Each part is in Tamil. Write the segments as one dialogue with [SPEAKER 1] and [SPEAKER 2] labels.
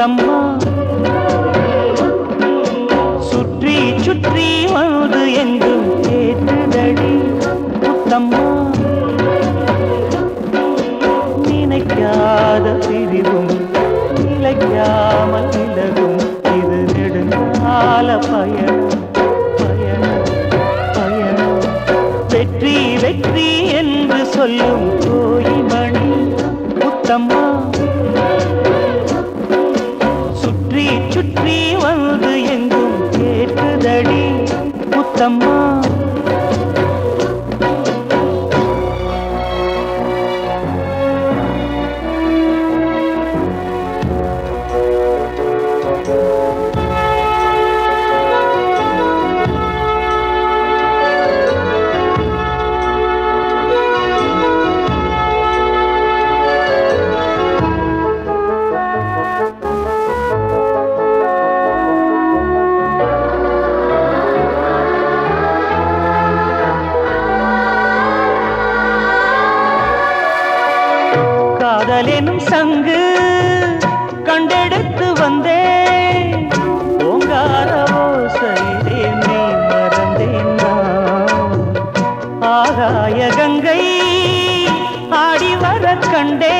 [SPEAKER 1] சம்மா சுற்றி சுற்றி வந்து எங்கும் கேட்டுதடி முத்தம்மா நினைக்காத பிரிவும் நிலைக்காமல் நிலவும். இது நெடுங்கால பயணம் பயணம் பயணம். வெற்றி வெற்றி என்று சொல்லும் கோயிமணி. முத்தம்மா முத்தம்மா காதலெனும் சங்கு கண்டெடுத்து வந்தேன் ஓங்கார ஓசையிலே நீ மறந்தேன்? ஆகாய கங்கை ஆடி வர கண்டேன்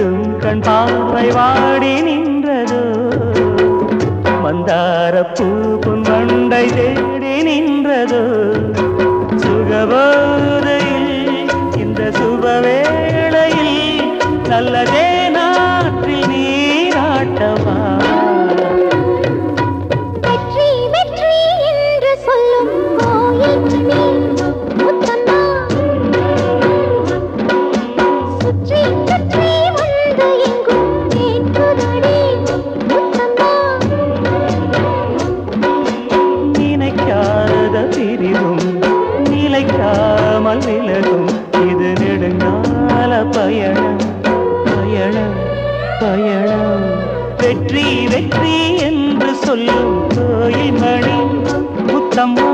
[SPEAKER 1] பூசிடும் கண் பார்வை வாடி நின்றதோ. மந்தார பூ புன்வண்டை தேடி நின்றதோ. பயணம்.
[SPEAKER 2] வெற்றி வெற்றி என்று சொல்லும் கோயில் மணி முத்தம்மா